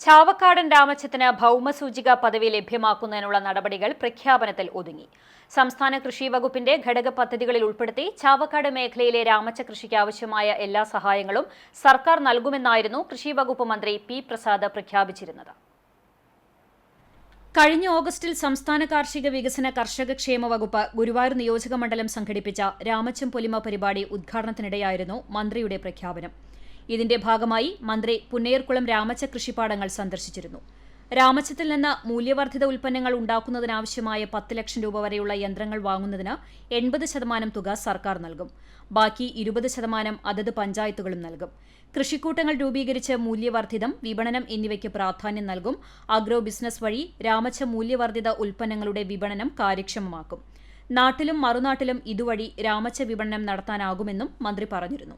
ചാവക്കാടൻ രാമച്ചത്തിന് ഭൗമസൂചിക പദവി ലഭ്യമാക്കുന്നതിനുള്ള നടപടികൾ പ്രഖ്യാപനത്തിൽ ഒതുങ്ങി. സംസ്ഥാന കൃഷി വകുപ്പിന്റെ ഘടക പദ്ധതികളിൽ ഉൾപ്പെടുത്തി ചാവക്കാട് മേഖലയിലെ രാമച്ച കൃഷിക്ക് ആവശ്യമായ എല്ലാ സഹായങ്ങളും സർക്കാർ നൽകുമെന്നായിരുന്നു കൃഷി വകുപ്പ് മന്ത്രി പി പ്രസാദ് പ്രഖ്യാപിച്ചിരുന്നത്. കഴിഞ്ഞ ഓഗസ്റ്റിൽ സംസ്ഥാന കാർഷിക വികസന കർഷക ക്ഷേമ വകുപ്പ് ഗുരുവായൂർ നിയോജക മണ്ഡലം സംഘടിപ്പിച്ച രാമച്ചം പൊലിമ പരിപാടി ഉദ്ഘാടനത്തിനിടെയായിരുന്നു മന്ത്രിയുടെ പ്രഖ്യാപനം. ഇതിന്റെ ഭാഗമായി മന്ത്രി പുന്നയർകുളം രാമച്ച കൃഷിപ്പാടങ്ങൾ സന്ദർശിച്ചിരുന്നു. രാമച്ചത്തിൽ നിന്ന് മൂല്യവർദ്ധിത ഉൽപ്പന്നങ്ങൾ ഉണ്ടാക്കുന്നതിനാവശ്യമായ പത്ത് ലക്ഷം രൂപ വരെയുള്ള യന്ത്രങ്ങൾ വാങ്ങുന്നതിന് എൺപത് ശതമാനം തുക സർക്കാർ നൽകും. ബാക്കി ഇരുപത് ശതമാനം അതത് പഞ്ചായത്തുകളും നൽകും. കൃഷിക്കൂട്ടങ്ങൾ രൂപീകരിച്ച് മൂല്യവർദ്ധിതം വിപണനം എന്നിവയ്ക്ക് പ്രാധാന്യം നൽകും. അഗ്രോ ബിസിനസ് വഴി രാമച്ച മൂല്യവർദ്ധിത ഉൽപ്പന്നങ്ങളുടെ വിപണനം കാര്യക്ഷമമാക്കും. നാട്ടിലും മറുനാട്ടിലും ഇതുവഴി രാമച്ച വിപണനം നടത്താനാകുമെന്നും മന്ത്രി പറഞ്ഞിരുന്നു.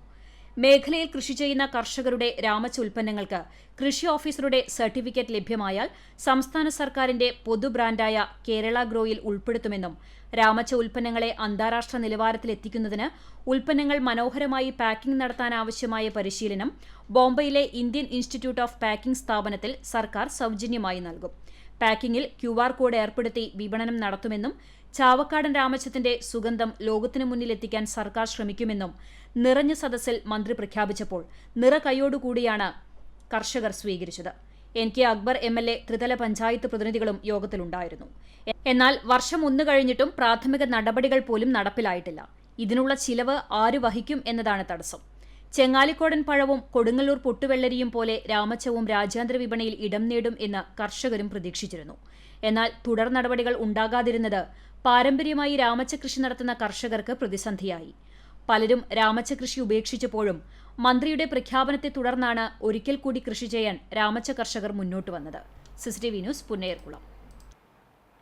മേഖലയിൽ കൃഷി ചെയ്യുന്ന കർഷകരുടെ രാമച്ച ഉൽപ്പന്നങ്ങൾക്ക് കൃഷി ഓഫീസറുടെ സർട്ടിഫിക്കറ്റ് ലഭ്യമായാൽ സംസ്ഥാന സർക്കാരിന്റെ പൊതു ബ്രാൻഡായ കേരള ഗ്രോയിൽ ഉൾപ്പെടുത്തുമെന്നും രാമച്ച ഉൽപ്പന്നങ്ങളെ അന്താരാഷ്ട്ര നിലവാരത്തിലെത്തിക്കുന്നതിന് ഉൽപ്പന്നങ്ങൾ മനോഹരമായി പാക്കിംഗ് നടത്താനാവശ്യമായ പരിശീലനം ബോംബെയിലെ ഇന്ത്യൻ ഇൻസ്റ്റിറ്റ്യൂട്ട് ഓഫ് പാക്കിംഗ് സ്ഥാപനത്തിൽ സർക്കാർ സൌജന്യമായി നൽകും. പാക്കിംഗിൽ ക്യു ആർ കോഡ് ഏർപ്പെടുത്തി വിപണനം നടത്തുമെന്നും ചാവക്കാടൻ രാമചന്ദ്രന്റെ സുഗന്ധം ലോകത്തിനു മുന്നിലെത്തിക്കാൻ സർക്കാർ ശ്രമിക്കുമെന്നും നിറഞ്ഞ സദസ്സിൽ മന്ത്രി പ്രഖ്യാപിച്ചപ്പോൾ നിറ കൈയോടുകൂടിയാണ് കർഷകർ സ്വീകരിച്ചത്. N K Akbar M L A ത്രിതല പഞ്ചായത്ത് പ്രതിനിധികളും യോഗത്തിലുണ്ടായിരുന്നു. എന്നാൽ വർഷം ഒന്ന് കഴിഞ്ഞിട്ടും പ്രാഥമിക നടപടികൾ പോലും നടപ്പിലായിട്ടില്ല. ഇതിനുള്ള ചിലവ് ആര് വഹിക്കും എന്നതാണ് തടസ്സം. ചെങ്ങാലിക്കോടൻ പഴവും കൊടുങ്ങല്ലൂർ പൊട്ടുവെള്ളരിയും പോലെ രാമച്ചവും രാജ്യാന്തര വിപണിയിൽ ഇടം നേടും എന്ന് കർഷകരും പ്രതീക്ഷിച്ചിരുന്നു. എന്നാൽ തുടർ നടപടികൾ ഉണ്ടാകാതിരുന്നത് പാരമ്പര്യമായി രാമച്ച കൃഷി നടത്തുന്ന കർഷകർക്ക് പ്രതിസന്ധിയായി. പലരും രാമച്ച കൃഷി ഉപേക്ഷിച്ചപ്പോഴും മന്ത്രിയുടെ പ്രഖ്യാപനത്തെ തുടർന്നാണ് ഒരിക്കൽ കൂടി കൃഷി ചെയ്യാൻ രാമച്ച കർഷകർ മുന്നോട്ട് വന്നത്. CCTV news Punnerkulam